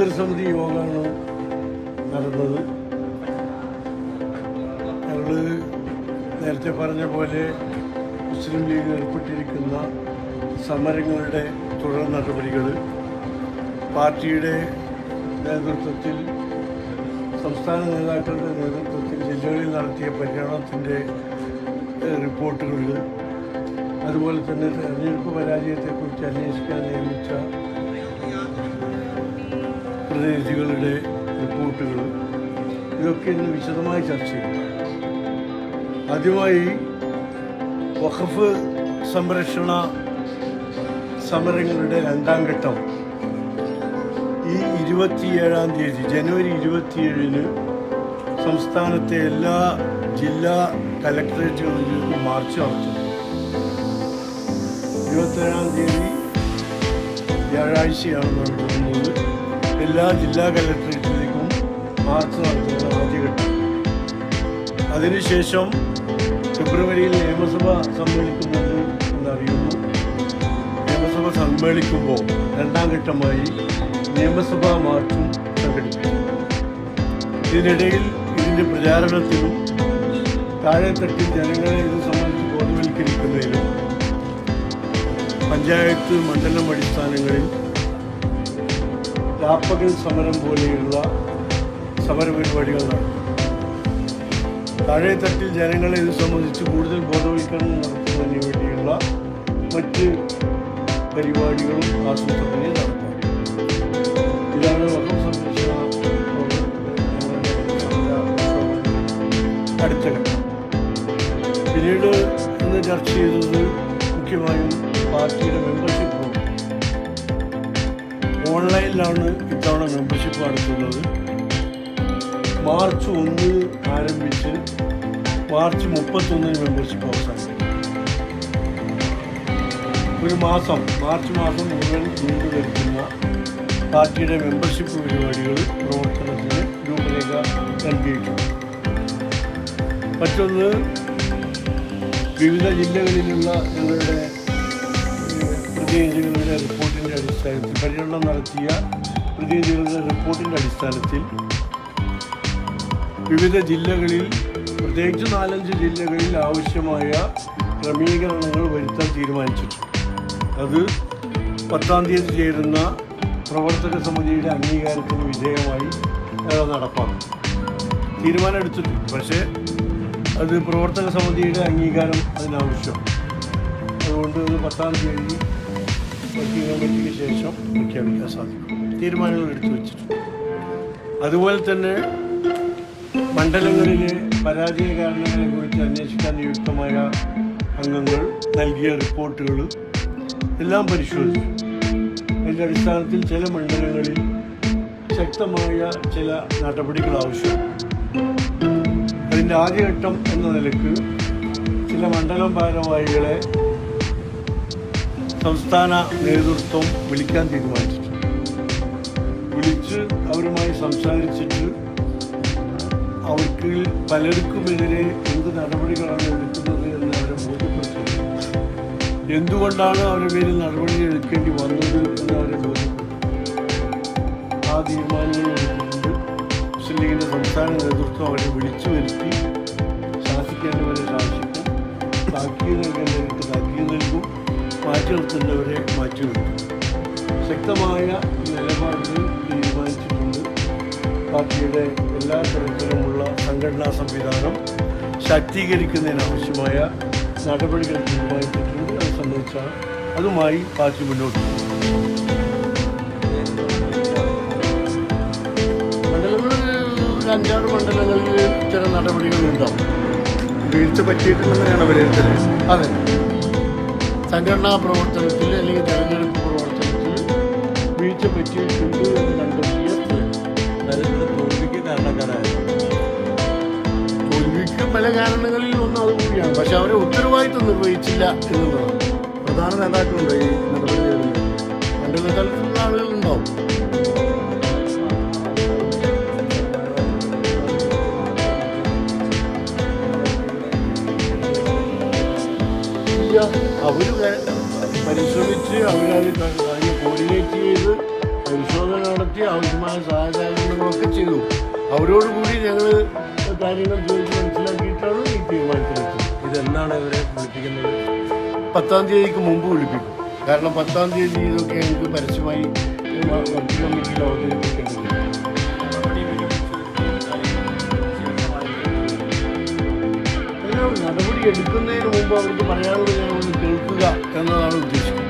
പാർട്ടിയുടെ സമിതി യോഗമാണ് നടന്നത്. ഞങ്ങൾ നേരത്തെ പറഞ്ഞ പോലെ മുസ്ലിം ലീഗ് ഏർപ്പെട്ടിരിക്കുന്ന സമരങ്ങളുടെ തുടർ നടപടികൾ പാർട്ടിയുടെ നേതൃത്വത്തിൽ സംസ്ഥാന നേതാക്കളുടെ നേതൃത്വത്തിൽ ജില്ലകളിൽ നടത്തിയ പര്യടനത്തിന്റെ റിപ്പോർട്ടുകൾ അതുപോലെ തന്നെ തെരഞ്ഞെടുപ്പ് പരാജയത്തെക്കുറിച്ച് അന്വേഷിക്കാൻ നിയമിച്ച പ്രതിനിധികളുടെ റിപ്പോർട്ടുകൾ. ഇതൊക്കെ ഇന്ന് വിശദമായി ചർച്ച ചെയ്യും. ആദ്യമായി വഖഫ് സംരക്ഷണ സമരങ്ങളുടെ രണ്ടാം ഘട്ടം. ഈ ഇരുപത്തിയേഴാം തീയതി ജനുവരി ഇരുപത്തിയേഴിന് സംസ്ഥാനത്തെ എല്ലാ ജില്ലാ കലക്ടറേറ്റുകളിലും മാർച്ച് നടത്തും. ഇരുപത്തേഴാം തീയതി വ്യാഴാഴ്ചയാണ് നടത്തുന്നത് എല്ലാ ജില്ലാ കലക്ടറേറ്റിലേക്കും മാർച്ച് നടത്തുന്ന ആദ്യഘട്ടം അതിനുശേഷം ഫെബ്രുവരിയിൽ നിയമസഭ സമ്മേളിക്കുന്നുണ്ട് എന്നറിയുന്നു. നിയമസഭ സമ്മേളിക്കുമ്പോൾ രണ്ടാം ഘട്ടമായി നിയമസഭാ മാർച്ചും സംഘടിപ്പിക്കും. ഇതിനിടയിൽ ഇതിന്റെ പ്രചാരണത്തിലും താഴെത്തട്ടിൽ ജനങ്ങളെ ഇത് സംബന്ധിച്ച് ബോധവൽക്കരിക്കുന്നതിനും പഞ്ചായത്ത് മണ്ഡലം അടിസ്ഥാനങ്ങളിൽ രാപ്പകൽ സമരം പോലെയുള്ള സമരപരിപാടികൾ നടത്തും താഴെത്തട്ടിൽ ജനങ്ങളെ ഇത് സംബന്ധിച്ച് കൂടുതൽ ബോധവൽക്കരണം നടത്തുന്നതിന് വേണ്ടിയുള്ള മറ്റ് പരിപാടികളും ആസൂത്രണം നടത്താം. ഇതാണ് വഖഫ് സംരക്ഷണ അടുത്ത ഘട്ടം. പിന്നീട് ഇന്ന് ചർച്ച ചെയ്തത് മുഖ്യമായും പാർട്ടിയുടെ മെമ്പർഷിപ്പ് ഓൺലൈനിലാണ് ഇത്തവണ മെമ്പർഷിപ്പ് നടത്തുന്നത്. മാർച്ച് ഒന്ന് ആരംഭിച്ച് മാർച്ച് മുപ്പത്തൊന്നിന് മെമ്പർഷിപ്പ് അവസാനിക്കും. ഒരു മാസം മാർച്ച് മാസം മുഴുവൻ നീണ്ടു നിൽക്കുന്ന പാർട്ടിയുടെ മെമ്പർഷിപ്പ് പരിപാടികൾ പ്രവർത്തനത്തിന് രൂപരേഖ നൽകിയിട്ടുണ്ട്. മറ്റൊന്ന് വിവിധ ജില്ലകളിലുള്ള ഞങ്ങളുടെ പ്രതിനിധികളുടെ അടിസ്ഥാനത്തിൽ പര്യടനം നടത്തിയ പ്രതിനിധികളുടെ റിപ്പോർട്ടിന്റെ അടിസ്ഥാനത്തിൽ വിവിധ ജില്ലകളിൽ പ്രത്യേകിച്ച് നാലഞ്ച് ജില്ലകളിൽ ആവശ്യമായ ക്രമീകരണങ്ങൾ വരുത്താൻ തീരുമാനിച്ചിട്ടുണ്ട്. അത് പത്താം തീയതി ചേരുന്ന പ്രവർത്തക സമിതിയുടെ അംഗീകാരത്തിന് വിധേയമായി നടപ്പാക്കും തീരുമാനം എടുത്തിട്ടുണ്ട് പക്ഷേ അത് പ്രവർത്തക സമിതിയുടെ അംഗീകാരം അതിനാവശ്യം അതുകൊണ്ട് അത് പത്താം തീയതി കമ്മിറ്റിക്ക് ശേഷം പ്രഖ്യാപിക്കാൻ സാധിക്കും തീരുമാനങ്ങൾ എടുത്തു വെച്ചിട്ടുണ്ട്. അതുപോലെ തന്നെ മണ്ഡലങ്ങളിലെ പരാജയ കാരണങ്ങളെ കുറിച്ച് അന്വേഷിക്കാൻ നിയുക്തമായ അംഗങ്ങൾ നൽകിയ റിപ്പോർട്ടുകൾ എല്ലാം പരിശോധിച്ചു. അതിന്റെ അടിസ്ഥാനത്തിൽ ചില മണ്ഡലങ്ങളിൽ ശക്തമായ ചില നടപടികൾ ആവശ്യമാണ്. അതിന്റെ ആദ്യഘട്ടം എന്ന നിലയ്ക്ക് ചില മണ്ഡലം ഭാരവാഹികളെ സംസ്ഥാന നേതൃത്വം വിളിക്കാൻ തീരുമാനിച്ചിട്ടുണ്ട് വിളിച്ച് അവരുമായി സംസാരിച്ചിട്ട് അവർക്ക് പലർക്കുമെതിരെ എന്ത് നടപടികളാണ് എടുക്കുന്നത് എന്ന് അവരെ ബോധ്യപ്പെടുത്തി എന്തുകൊണ്ടാണ് അവരുടെ പേരിൽ നടപടി എടുക്കേണ്ടി വന്നത് എന്ന് അവരെ ബോധ്യപ്പെടുത്തി ആ തീരുമാനങ്ങൾ എടുത്തിട്ടുണ്ട് മുസ്ലിം ലീഗിന്റെ സംസ്ഥാന നേതൃത്വം അവരെ വിളിച്ചു വരുത്തി ശാസിക്കേണ്ടവരെ ശാസിക്കും താക്കീത് നൽകേണ്ടവർക്ക് താക്കീത് നൽകും മാറ്റി നിർത്തുന്നവരെ മാറ്റി നിർത്തും ശക്തമായ നിലപാടുകൾ തീരുമാനിച്ചിട്ടുണ്ട്. പാർട്ടിയുടെ എല്ലാ തരത്തിലുമുള്ള സംഘടനാ സംവിധാനം ശാക്തീകരിക്കുന്നതിനാവശ്യമായ നടപടികൾ തീരുമാനിച്ചിട്ടുണ്ട്. അത് സംബന്ധിച്ച അതുമായി പാർട്ടി മുന്നോട്ട് മണ്ഡലങ്ങളിൽ അഞ്ചാറ് മണ്ഡലങ്ങളിൽ ചില നടപടികൾ ഉണ്ടാവും വീഴ്ച പറ്റിയിട്ടുണ്ടെന്നാണ് വിലയിരുത്തൽ അതെ. സംഘടനാ പ്രവർത്തനത്തിൽ അല്ലെങ്കിൽ തെരഞ്ഞെടുപ്പ് പ്രവർത്തനത്തിൽ വീഴ്ച പറ്റിയിട്ടുണ്ട് എന്ന് കണ്ടെത്തിയ തോൽവിക്ക് പല കാരണങ്ങളിൽ ഒന്നും അതുകൂടിയാണ്. പക്ഷെ അവരെ ഉത്തരവാദിത്വം നിർവഹിച്ചില്ല എന്നുള്ളതാണ്. പ്രധാന നേതാക്കളുണ്ട് ഈ നടപടി പത്താം തീയതിക്ക് മുമ്പ് വിളിപ്പിക്കും. കാരണം പത്താം തീയതി ഇതൊക്കെ എനിക്ക് പരസ്യമായി അവതരിപ്പിക്കേണ്ടത് നടപടി എടുക്കുന്നതിന് മുമ്പ് അവർക്ക് പറയാനുള്ളത് കേൾക്കുക എന്നതാണ് ഉദ്ദേശിക്കുന്നത്.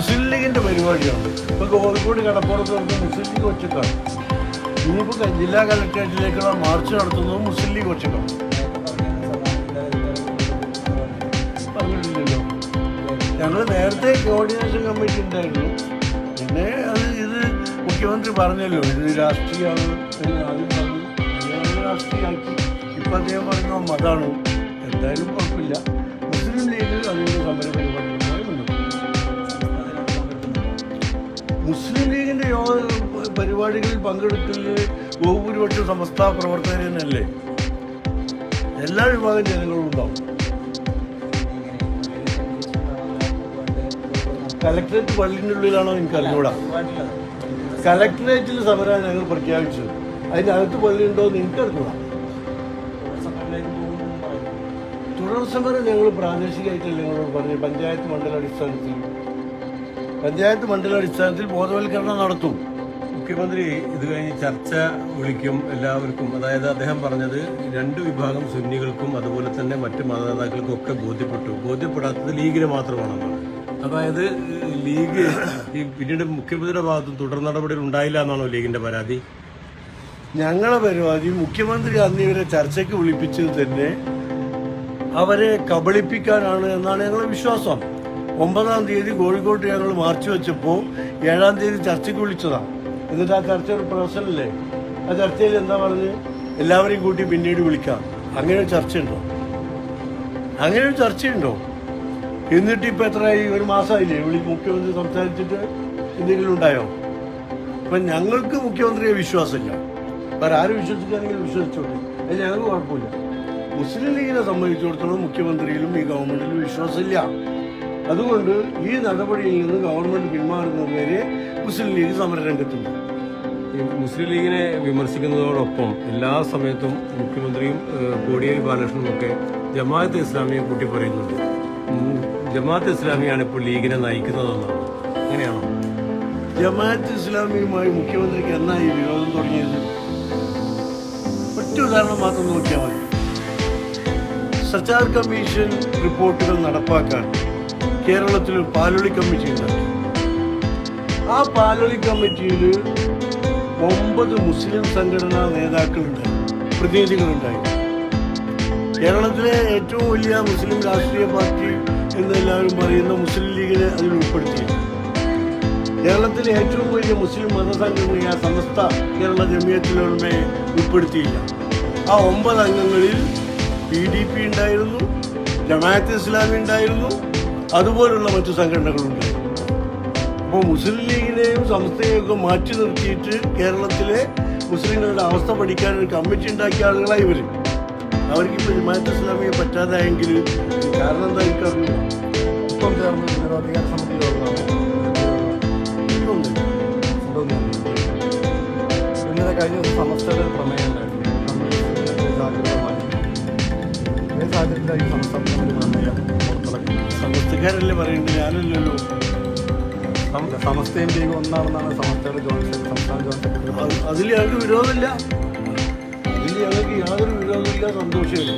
മുസ്ലിം ലീഗിന്റെ പരിപാടിയാണ്. ഇപ്പം കോഴിക്കോട് കടപ്പുറത്ത് നടന്ന മുസ്ലിം ലീഗ് ഒച്ചക്കാണ് ഇനിയിപ്പോൾ ജില്ലാ കലക്ടറേറ്റിലേക്കുള്ള മാർച്ച് നടത്തുന്നത് മുസ്ലിം ലീഗ് ഒച്ചക്കാണ് പറഞ്ഞിട്ടില്ലല്ലോ. ഞങ്ങൾ നേരത്തെ കോർഡിനേഷൻ കമ്മിറ്റി ഉണ്ടായിരുന്നു. പിന്നെ അത് ഇത് മുഖ്യമന്ത്രി പറഞ്ഞല്ലോ ഇത് രാഷ്ട്രീയമാണ് രാഷ്ട്രീയമാക്കി. ഇപ്പം അദ്ദേഹം പറഞ്ഞ മതമാണ് എന്തായാലും കുഴപ്പമില്ല. മുസ്ലിം ലീഗ് അതിന്റെ സമര പരിപാടികളുമായി മുസ്ലിം ലീഗിന്റെ യോഗ പരിപാടികളിൽ പങ്കെടുക്കുന്നത് ബഹുഭൂരിപക്ഷം സമസ്ത പ്രവർത്തകർ എല്ലാ വിഭാഗം ജനങ്ങളും ഉണ്ടാവും. കലക്ടറേറ്റ് പള്ളിന്റെ ഉള്ളിലാണോ എനിക്ക് അറിഞ്ഞൂടാ. കലക്ടറേറ്റിൽ സമരം ഞങ്ങൾ പ്രഖ്യാപിച്ചത്. അതിനകത്ത് പള്ളി ഉണ്ടോ എന്ന് എനിക്ക് അറിഞ്ഞൂടാ. തുടർ സമരം ഞങ്ങൾ പ്രാദേശികമായിട്ടല്ലേ ഞങ്ങളോട് പറഞ്ഞു പഞ്ചായത്ത് മണ്ഡല അടിസ്ഥാനത്തിൽ. പഞ്ചായത്ത് മണ്ഡല അടിസ്ഥാനത്തിൽ ബോധവൽക്കരണം നടത്തും. മുഖ്യമന്ത്രി ഇത് കഴിഞ്ഞ് ചർച്ച വിളിക്കും എല്ലാവർക്കും. അതായത് അദ്ദേഹം പറഞ്ഞത് രണ്ട് വിഭാഗം സുന്നികൾക്കും അതുപോലെ തന്നെ മറ്റ് മതനേതാക്കൾക്കും ഒക്കെ ബോധ്യപ്പെട്ടു. ബോധ്യപ്പെടാത്തത് ലീഗിന് മാത്രമാണെന്നാണ്. അതായത് ലീഗ് ഈ പിന്നീട് മുഖ്യമന്ത്രിയുടെ ഭാഗത്തും തുടർ നടപടികൾ ഉണ്ടായില്ല എന്നാണോ ലീഗിന്റെ പരാതി? ഞങ്ങളെ പരിപാടി മുഖ്യമന്ത്രി അന്ന് ഇവരെ ചർച്ചയ്ക്ക് വിളിപ്പിച്ചത് തന്നെ അവരെ കബളിപ്പിക്കാനാണ് എന്നാണ് ഞങ്ങളുടെ വിശ്വാസം. ഒമ്പതാം തീയതി കോഴിക്കോട്ട് ഞങ്ങൾ മാർച്ച് വെച്ചപ്പോൾ ഏഴാം തീയതി ചർച്ചയ്ക്ക് വിളിച്ചതാണ് എന്നിട്ട് ആ ചർച്ച ഒരു പ്രൊഫസറല്ലേ ആ ചർച്ചയിൽ എന്താ പറഞ്ഞ്? എല്ലാവരെയും കൂട്ടി പിന്നീട് വിളിക്കാം. അങ്ങനെ ഒരു ചർച്ചയുണ്ടോ? അങ്ങനെ ഒരു ചർച്ചയുണ്ടോ? എന്നിട്ട് ഇപ്പം എത്രയായി? ഒരു മാസമായില്ലേ? വിളി മുഖ്യമന്ത്രി സംസാരിച്ചിട്ട് എന്തെങ്കിലും ഉണ്ടായോ? അപ്പം ഞങ്ങൾക്ക് മുഖ്യമന്ത്രിയെ വിശ്വാസമില്ല. വേറെ ആരും വിശ്വസിക്കുകയാണെങ്കിൽ വിശ്വസിച്ചോട്ടെ അത് ഞങ്ങൾക്ക് കുഴപ്പമില്ല. മുസ്ലിം ലീഗിനെ സംബന്ധിച്ചിടത്തോളം മുഖ്യമന്ത്രിയിലും ഈ ഗവൺമെന്റിലും വിശ്വാസമില്ല. അതുകൊണ്ട് ഈ നടപടിയിൽ നിന്ന് ഗവൺമെന്റ് പിന്മാറുന്നത് വരെ മുസ്ലിം ലീഗ് സമരരംഗത്തുണ്ട്. ഈ മുസ്ലിം ലീഗിനെ വിമർശിക്കുന്നതോടൊപ്പം എല്ലാ സമയത്തും മുഖ്യമന്ത്രിയും കോടിയേരി ബാലകൃഷ്ണനും ഒക്കെ ജമാഅത്ത് ഇസ്ലാമിയെ കൂട്ടി പറയുന്നുണ്ട്. ജമാഅത്ത് ഇസ്ലാമിയാണ് ഇപ്പോൾ ലീഗിനെ നയിക്കുന്നതെന്നാണ്. അങ്ങനെയാണോ? ജമാഅത്ത് ഇസ്ലാമിയുമായി മുഖ്യമന്ത്രിക്ക് എന്നായി വിരോധം തുടങ്ങിയത്? ഒറ്റ ഉദാഹരണം മാത്രം നോക്കിയാൽ മതി. സച്ചാർ കമ്മീഷൻ റിപ്പോർട്ടുകൾ നടപ്പാക്കാൻ കേരളത്തിൽ പാലൊളി കമ്മിറ്റി ഉണ്ടാക്കി. ആ പാലൊളി കമ്മിറ്റിയിൽ ഒമ്പത് മുസ്ലിം സംഘടനാ നേതാക്കളുണ്ടായി പ്രതിനിധികളുണ്ടായി. കേരളത്തിലെ ഏറ്റവും വലിയ മുസ്ലിം രാഷ്ട്രീയ പാർട്ടി എന്നെല്ലാവരും പറയുന്ന മുസ്ലിം ലീഗിനെ അതിൽ ഉൾപ്പെടുത്തി കേരളത്തിലെ ഏറ്റവും വലിയ മുസ്ലിം മതസംഘടനയായ സമസ്ത കേരള ജമിയത്തിലുമയെ ഉൾപ്പെടുത്തിയില്ല. ആ ഒമ്പത് അംഗങ്ങളിൽ പി ഡി പി ഉണ്ടായിരുന്നു ജമാഅത്ത് ഇസ്ലാമി ഉണ്ടായിരുന്നു അതുപോലുള്ള മറ്റു സംഘടനകളുണ്ട്. അപ്പോൾ മുസ്ലിം ലീഗിനെയും സമസ്തയെയും ഒക്കെ മാറ്റി നിർത്തിയിട്ട് കേരളത്തിലെ മുസ്ലിങ്ങളുടെ അവസ്ഥ പഠിക്കാൻ ഒരു കമ്മിറ്റി ഉണ്ടാക്കിയ ആളുകളായി ഇവർ അവർക്കിപ്പോൾ ജമാഅത്ത് ഇസ്ലാമിയെ പറ്റാതായെങ്കിൽ കാരണം എന്താ എനിക്കറിയില്ല ഇപ്പം ചേർന്ന് അധികാര സമിതി ഇന്നലെ കഴിഞ്ഞ ദിവസം സമസ്തയുടെ ഒരു പ്രമേയം ഉണ്ടായിരുന്നു. സാഹചര്യത്തിലായി സമസ്ത സമസ്തക്കാരല്ലേ പറയുന്നത്? ഞാനല്ലല്ലോ സം- സമസ്തയും ലീഗും ഒന്നാണെന്നാണ് സമസ്തയുടെ ജോയിന്റ് സംസ്ഥാന ജോയിന്റ് സെക്രട്ടറി അതിൽ ഞങ്ങൾക്ക് വിരോധമില്ല. അതിൽ ഞങ്ങൾക്ക് യാതൊരു വിരോധമില്ല സന്തോഷമില്ല.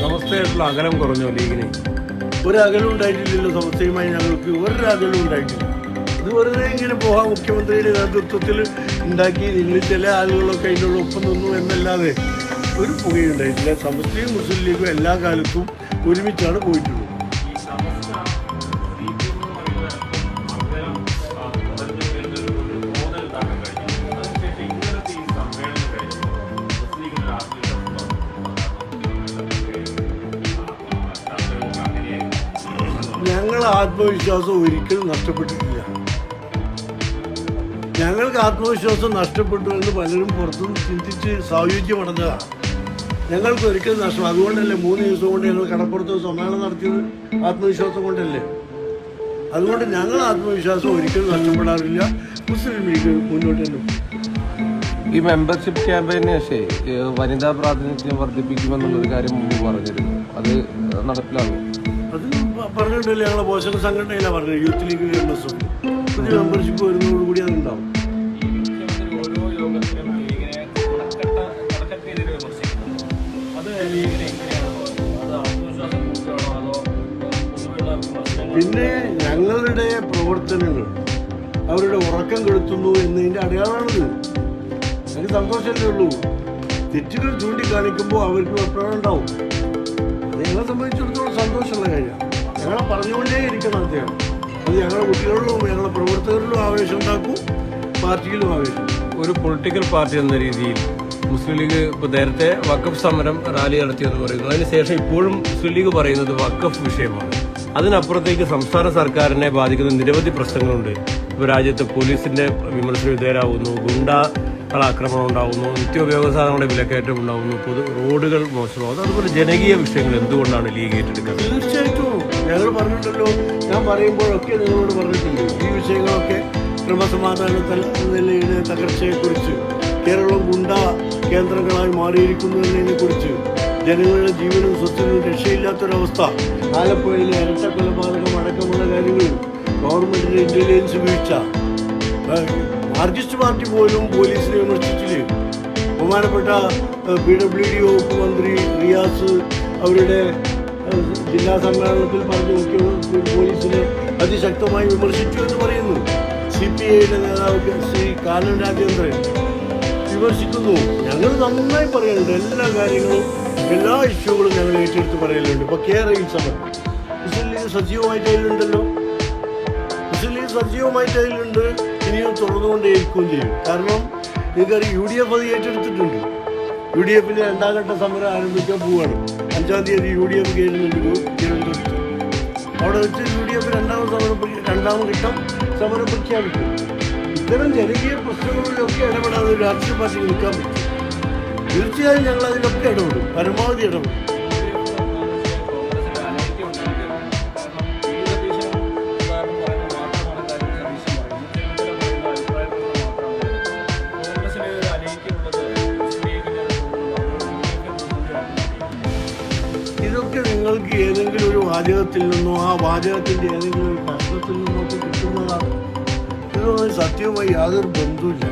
സമസ്തയായിട്ടുള്ള അകലം കുറഞ്ഞോ ലീഗിന്? ഒരു അകലും ഉണ്ടായിട്ടില്ലല്ലോ സമസ്തയുമായി ഞങ്ങൾക്ക്. ഒരു അകലും ഉണ്ടായിട്ടില്ല. ഇത് വെറുതെ ഇങ്ങനെ പോകാം മുഖ്യമന്ത്രിയുടെ നേതൃത്വത്തിൽ ഉണ്ടാക്കി നിങ്ങൾ ചില ആളുകളൊക്കെ അതിന്റെ ഒപ്പം നിന്നു എന്നല്ലാതെ ഒരു പുകയുണ്ടായിട്ടില്ല സമസ്തയും മുസ്ലിം ലീഗും എല്ലാ കാലത്തും ഒരുമിച്ചാണ് പോയിട്ടുള്ളത്. ആത്മവിശ്വാസം ഒരിക്കലും നഷ്ടപ്പെട്ടിട്ടില്ല. ഞങ്ങൾക്ക് ആത്മവിശ്വാസം നഷ്ടപ്പെട്ടു എന്ന് പലരും പുറത്തുനിന്ന് ചിന്തിച്ച് സായുജ്യമടഞ്ഞതാണ് ഞങ്ങൾക്ക് ഒരിക്കലും നഷ്ടം. അതുകൊണ്ടല്ലേ മൂന്ന് ദിവസം കൊണ്ട് ഞങ്ങൾ കടപ്പുറത്ത് സമ്മേളനം നടത്തിയത്? ആത്മവിശ്വാസം കൊണ്ടല്ലേ? അതുകൊണ്ട് ഞങ്ങൾ ആത്മവിശ്വാസം ഒരിക്കലും നഷ്ടപ്പെടാറില്ല. മുസ്ലിം ലീഗ് മുന്നോട്ട് തന്നെ. ഈ മെമ്പർഷിപ്പ് ക്യാമ്പയിന് ഏഹ് വനിതാ പ്രാതിനിധ്യം വർദ്ധിപ്പിക്കുമെന്നുള്ളൊരു കാര്യം മുമ്പ് പറഞ്ഞിരുന്നു. അത് നടപ്പിലാകും. അത് പറഞ്ഞിട്ടില്ല ഞങ്ങളെ പോഷക സംഘടനയിലാണ് പറഞ്ഞത്. യൂത്ത് ലീഗ് മെമ്പേഴ്സും പുതിയ മെമ്പർഷിപ്പ് വരുന്നതോടുകൂടി അതുണ്ടാവും. പിന്നെ ഞങ്ങളുടെ പ്രവർത്തനങ്ങൾ അവരുടെ ഉറക്കം കെടുത്തുന്നു എന്നതിന്റെ അടയാളമാണിത്. എനിക്ക് സന്തോഷമല്ലേ ഉള്ളൂ? തെറ്റുകൾ ചൂണ്ടിക്കാണിക്കുമ്പോൾ അവർക്ക് അഭിപ്രായം ഉണ്ടാവും. അത് ഞങ്ങളെ സംബന്ധിച്ചിടത്തോളം സന്തോഷമുള്ള കാര്യമാണ് ഞങ്ങളെ പറഞ്ഞുകൊണ്ടേ ഇരിക്കണം അദ്ദേഹം. അത് ഞങ്ങളുടെ കുട്ടികളിലും ഞങ്ങളുടെ പ്രവർത്തകരിലും ആവേശം ഉണ്ടാക്കും പാർട്ടിയിലും ആവേശം ഒരു പൊളിറ്റിക്കൽ പാർട്ടി എന്ന രീതിയിൽ മുസ്ലിം ലീഗ് ഇപ്പോൾ നേരത്തെ വക്കഫ് സമരം റാലി നടത്തിയെന്ന് പറയുന്നു. അതിനുശേഷം ഇപ്പോഴും മുസ്ലിം ലീഗ് പറയുന്നത് വക്കഫ് വിഷയമാണ്. അതിനപ്പുറത്തേക്ക് സംസ്ഥാന സർക്കാരിനെ ബാധിക്കുന്ന നിരവധി പ്രശ്നങ്ങളുണ്ട്. ഇപ്പോൾ രാജ്യത്ത് പോലീസിന്റെ വിമർശന വിധേയരാകുന്നു. ഗുണ്ടാ ആക്രമണം ഉണ്ടാകുന്നു നിത്യോപയോഗ സാധനങ്ങളുടെ വിലക്കയറ്റം ഉണ്ടാകുന്നു പൊതു റോഡുകൾ മോശമാകുന്നു അതുപോലെ ജനകീയ വിഷയങ്ങൾ എന്തുകൊണ്ടാണ് ലീഗ് ഏറ്റെടുക്കുന്നത് തീർച്ചയായിട്ടും. ഞങ്ങൾ പറഞ്ഞിട്ടല്ലോ ഞാൻ പറയുമ്പോഴൊക്കെ നിങ്ങളോട് പറഞ്ഞിട്ടുണ്ട് ഈ വിഷയങ്ങളൊക്കെ ക്രമസമാധാന തകർച്ചയെക്കുറിച്ച് കേരളം ഗുണ്ട കേന്ദ്രങ്ങളായി മാറിയിരിക്കുന്നു എന്നതിനെ കുറിച്ച് ജനങ്ങളുടെ ജീവനും സ്വത്തിനും രക്ഷയില്ലാത്തൊരവസ്ഥ ആലപ്പുഴയിലെ ഇരട്ട കൊലപാതകം അടക്കമുള്ള കാര്യങ്ങൾ ഗവൺമെന്റിന്റെ ഇന്റലിജൻസ് വീഴ്ച മാർക്സിസ്റ്റ് പാർട്ടി പോലും പോലീസിനെ വിമർശിച്ചില്ലേ? ബഹുമാനപ്പെട്ട പി ഡബ്ല്യു ഡി വകുപ്പ് മന്ത്രി റിയാസ് അവരുടെ ജില്ലാ സമ്മേളനത്തിൽ പറഞ്ഞു മുഖ്യ പോലീസിനെ അതിശക്തമായി വിമർശിച്ചു എന്ന് പറയുന്നു. സി പി ഐയുടെ നേതാവ് ശ്രീ കാനൻ രാജേന്ദ്രൻ വിമർശിക്കുന്നു. ഞങ്ങൾ നന്നായി പറയുന്നുണ്ട്. എല്ലാ കാര്യങ്ങളും എല്ലാ ഇഷ്യൂകളും ഞങ്ങൾ ഏറ്റെടുത്ത് പറയലുണ്ട് ഇപ്പോൾ കേരളയിൽ സമരം. മുസ്ലിം ലീഗ് സജീവമായിട്ട് അതിലുണ്ടല്ലോ മുസ്ലിം ലീഗ് സജീവമായിട്ട് അതിലുണ്ട് ഇനിയും തുറന്നുകൊണ്ടേയിരിക്കുകയും ചെയ്യും. കാരണം നിങ്ങൾക്കറിയാം യു ഡി എഫ് അത് ഏറ്റെടുത്തിട്ടുണ്ട്. യു ഡി എഫിന്റെ രണ്ടാം ഘട്ട സമരം ആരംഭിക്കാൻ പോവുകയാണ്. അഞ്ചാം തീയതി യു ഡി എഫ് തിരുവനന്തപുരത്ത് അവിടെ വെച്ച് യു ഡി എഫ് രണ്ടാമത് സമരം രണ്ടാമത് രണ്ടാം ഘട്ടം സമരം പ്രഖ്യാപിക്കും. ഇത്തരം ജനകീയ പ്രശ്നങ്ങളിലൊക്കെ ഇടപെടാതെ രാഷ്ട്രീയ പാർട്ടി നിൽക്കാൻ പറ്റും. തീർച്ചയായും ഞങ്ങൾ അതിലൊക്കെ ഇടപെടും. പരമാവധി ഇടപെടും. വാചകത്തിൽ നിന്നോ ആ വാചകത്തിന്റെ ഏതെങ്കിലും ഒരു കഷ്ണത്തിൽ നിന്നോ ഒക്കെ കിട്ടുന്നതാണ്. ഇതൊന്നും സത്യവുമായി യാതൊരു ബന്ധവുമില്ല.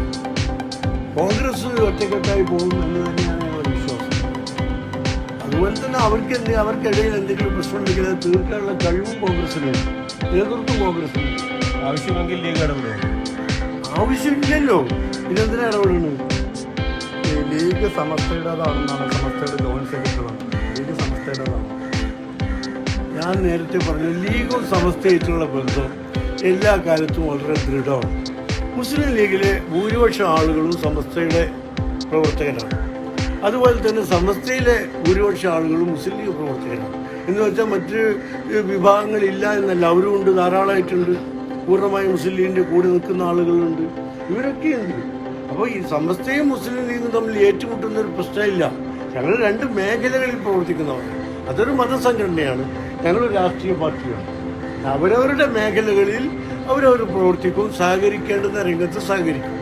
കോൺഗ്രസ് ഒറ്റക്കെട്ടായി പോകും എന്ന് തന്നെയാണ് ഞങ്ങളുടെ വിശ്വാസം. അതുപോലെ തന്നെ അവർക്ക് എന്ത് അവർക്കിടയിൽ എന്തെങ്കിലും പ്രശ്നമുണ്ടെങ്കിൽ അത് തീർക്കാനുള്ള കഴിവും കോൺഗ്രസിനുണ്ട് നേതൃത്വം കോൺഗ്രസിനുണ്ട് ആവശ്യമെങ്കിൽ ലീഗ് ഇടപെടും ആവശ്യമില്ലല്ലോ. ഇതെന്തിനാ ഇടപെടുന്നത്? ഈ ലീഗ് സമസ്തയുടേതാണെന്നാണ് സമസ്തയുടെ ജോയിന്റ് സെക്രട്ടറി ലീഗ് സമസ്തയുടേതാണ്. ഞാൻ നേരത്തെ പറഞ്ഞു ലീഗും സമസ്തയായിട്ടുള്ള ബന്ധം എല്ലാ കാലത്തും വളരെ ദൃഢമാണ്. മുസ്ലിം ലീഗിലെ ഭൂരിപക്ഷം ആളുകളും സമസ്തയുടെ പ്രവർത്തകരാണ്. അതുപോലെ തന്നെ സമസ്തയിലെ ഭൂരിപക്ഷം ആളുകളും മുസ്ലിം ലീഗ് പ്രവർത്തകരാണ്. എന്ന് വെച്ചാൽ മറ്റ് വിഭാഗങ്ങളില്ല എന്നല്ല അവരും ഉണ്ട് ധാരാളമായിട്ടുണ്ട്. പൂർണമായി മുസ്ലിം ലീഗിന്റെ കൂടെ നിൽക്കുന്ന ആളുകളുണ്ട്. ഇവരൊക്കെ ഉണ്ട് അപ്പോൾ ഈ സമസ്തയും മുസ്ലിം ലീഗും തമ്മിൽ ഏറ്റുമുട്ടുന്ന ഒരു പ്രശ്നമില്ല. ഞങ്ങൾ രണ്ട് മേഖലകളിൽ പ്രവർത്തിക്കുന്നവർ അതൊരു മതസംഘടനയാണ്. ഞങ്ങൾ രാഷ്ട്രീയ പാർട്ടിയാണ്. അവരവരുടെ മേഖലകളിൽ അവരവർ പ്രവർത്തിക്കും സഹകരിക്കേണ്ടുന്ന രംഗത്ത് സഹകരിക്കും.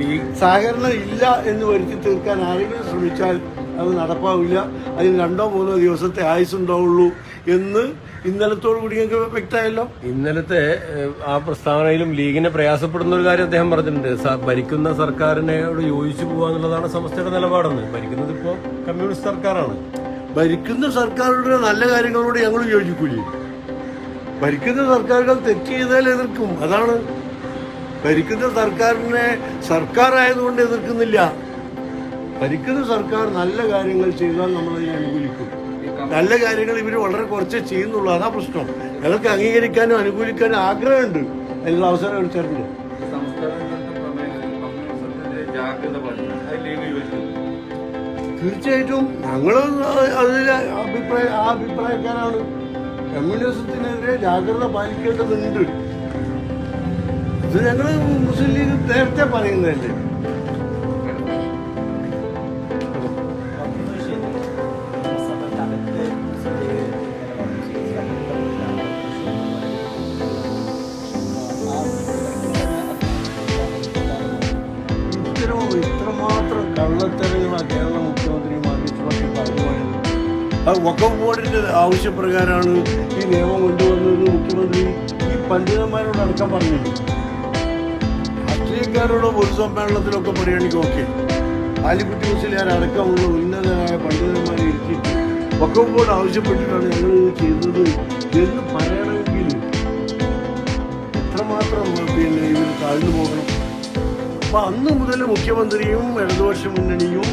ലീഗ് സഹകരണം ഇല്ല എന്ന് വരുത്തി തീർക്കാൻ ആരെങ്കിലും ശ്രമിച്ചാൽ അത് നടപ്പാവില്ല. അതിന് രണ്ടോ മൂന്നോ ദിവസത്തെ ആയുസ് ഉണ്ടാവുള്ളൂ എന്ന് ഇന്നലത്തോടു കൂടി ഞങ്ങൾക്ക് വ്യക്തമായല്ലോ. ഇന്നലത്തെ ആ പ്രസ്താവനയിലും ലീഗിനെ പ്രയാസപ്പെടുന്ന ഒരു കാര്യം അദ്ദേഹം പറഞ്ഞിട്ടുണ്ട്. ഭരിക്കുന്ന സർക്കാരിനോട് യോജിച്ചു പോവാന്നുള്ളതാണ് സമസ്തയുടെ നിലപാടെന്ന്. ഭരിക്കുന്നത് ഇപ്പോൾ കമ്മ്യൂണിസ്റ്റ് സർക്കാരാണ്. ഭരിക്കുന്ന സർക്കാരുടെ നല്ല കാര്യങ്ങളോട് ഞങ്ങൾ യോജിക്കൂലേ. ഭരിക്കുന്ന സർക്കാരുകൾ തെറ്റ് ചെയ്താൽ എതിർക്കും. അതാണ്. ഭരിക്കുന്ന സർക്കാരിനെ സർക്കാർ ആയതുകൊണ്ട് എതിർക്കുന്നില്ല. ഭരിക്കുന്ന സർക്കാർ നല്ല കാര്യങ്ങൾ ചെയ്താൽ നമ്മളതിനെ അനുകൂലിക്കും. നല്ല കാര്യങ്ങൾ ഇവർ വളരെ കുറച്ച് ചെയ്യുന്നുള്ളൂ. അതാ പ്രശ്നം. ഞങ്ങൾക്ക് അംഗീകരിക്കാനും അനുകൂലിക്കാനും ആഗ്രഹമുണ്ട്. അതിനുള്ള അവസരം എടുത്തിട്ടുണ്ട് ജാഗ്രത തീർച്ചയായിട്ടും ഞങ്ങൾ അതിൽ അഭിപ്രായ ആ അഭിപ്രായക്കാരാണ്. കമ്മ്യൂണിസത്തിനെതിരെ ജാഗ്രത പാലിക്കേണ്ടതുണ്ട്. ഇത് ഞങ്ങൾ മുസ്ലിം ലീഗ് നേരത്തെ പറയുന്നതല്ലേ? ഇത്രമാത്രം കള്ളത്തരങ്ങളാണ് അത് ബോർഡിന്റെ ആവശ്യപ്രകാരമാണ് ഈ നിയമം കൊണ്ടുവന്നത് മുഖ്യമന്ത്രി ഈ പണ്ഡിതന്മാരോട് അടക്കം പറഞ്ഞത് രാഷ്ട്രീയക്കാരോട് പൊതുസമ്മേളനത്തിലൊക്കെ പറയുകയാണെങ്കിൽ ഓക്കെ ആലിക്കുട്ടി മുസ്ലിയാർ അടക്കമുള്ള ഉന്നതരായ പണ്ഡിതന്മാരെ ഇരുത്തിയിട്ട് വക്കം ബോർഡ് ആവശ്യപ്പെട്ടിട്ടാണ് ഞങ്ങൾ ഇത് ചെയ്തത് എന്ന് പറയണമെങ്കിൽ എത്രമാത്രം പിന്നെ ഇവർ താഴ്ന്നു പോകണം. അപ്പം അന്ന് മുതൽ മുഖ്യമന്ത്രിയും ഇടതുപക്ഷ മുന്നണിയും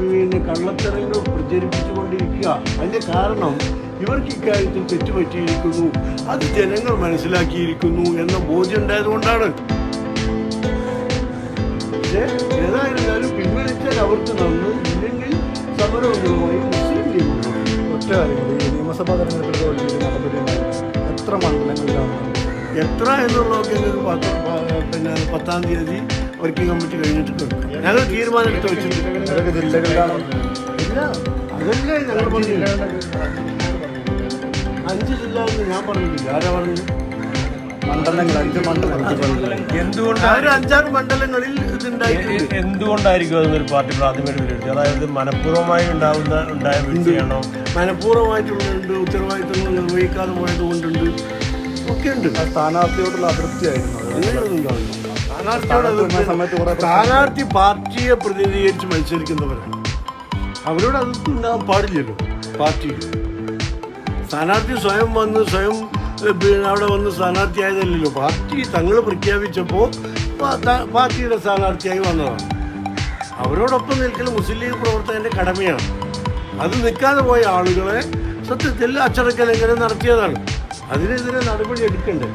പിന്നെ കള്ളത്തരങ്ങൾ പ്രചരിപ്പിച്ചുകൊണ്ടിരിക്കുക. അതിന്റെ കാരണം ഇവർക്ക് ഇക്കാര്യത്തിൽ തെറ്റുപറ്റിയിരിക്കുന്നു. അത് ജനങ്ങൾ മനസ്സിലാക്കിയിരിക്കുന്നു എന്ന ബോധ്യം ഉണ്ടായതുകൊണ്ടാണ്. പക്ഷേ ഏതായിരുന്നാലും പിൻവലിച്ചാൽ അവർക്ക് നന്ന് ഇല്ലെങ്കിൽ സമരവുമായി മുസ്ലിം ലീഗ് ഒറ്റ നിയമസഭാ ഉണ്ടായിരുന്നു. എത്ര മണ്ഡലങ്ങളിലാണ് എത്ര എന്നുള്ളതൊക്കെ പിന്നെ പത്താം തീയതി വർക്കിംഗ് കമ്മിറ്റി കഴിഞ്ഞിട്ട് കൊടുക്കും ഞങ്ങൾ തീരുമാനം എടുത്ത് വെച്ചിട്ടുണ്ട്. ഇല്ല. അതല്ലേ ഞങ്ങൾ പറഞ്ഞില്ല അഞ്ച് ജില്ല എന്ന് ഞാൻ പറഞ്ഞില്ല ആരാ പറഞ്ഞു മണ്ഡലങ്ങൾ അഞ്ച് അഞ്ചാറ് മണ്ഡലങ്ങളിൽ ഇതുണ്ടായിട്ടുണ്ട്? എന്തുകൊണ്ടായിരിക്കും അതൊരു പാർട്ടി പ്രാഥമിക വിലയിരുത്തി അതായത് മനഃപൂർവമായി ഉണ്ടാവുന്ന ഉണ്ടായ വീഴ്ചയാണോ മനഃപൂർവമായിട്ടുള്ളുണ്ട് ഉത്തരവാദിത്തങ്ങൾ നിർവഹിക്കാതെ പോയത് കൊണ്ടുണ്ട് ഒക്കെ ഉണ്ട്. ആ സ്ഥാനാർത്ഥിയോടുള്ള അതൃപ്തിയായിരുന്നു. അത്. അങ്ങനെയൊന്നും ഉണ്ടാവില്ല. സ്ഥാനാർത്ഥിയോട് സ്ഥാനാർത്ഥി പാർട്ടിയെ പ്രതിനിധീകരിച്ച് മത്സരിക്കുന്നവരാണ് അവരോട് അത് ഉണ്ടാകാൻ പാടില്ലല്ലോ പാർട്ടി. സ്ഥാനാർത്ഥി സ്വയം വന്ന് സ്വയം അവിടെ വന്ന് സ്ഥാനാർത്ഥിയായതല്ലല്ലോ പാർട്ടി തങ്ങൾ പ്രഖ്യാപിച്ചപ്പോൾ പാർട്ടിയുടെ സ്ഥാനാർത്ഥിയായി വന്നതാണ്. അവരോടൊപ്പം നിൽക്കൽ മുസ്ലിം ലീഗ് പ്രവർത്തകന്റെ കടമയാണ്. അത് നിൽക്കാതെ പോയ ആളുകളെ സത്യത്തിൽ അച്ചടക്കലെങ്കിലും നടത്തിയതാണ്. അതിനെതിരെ നടപടി എടുക്കണ്ടേ.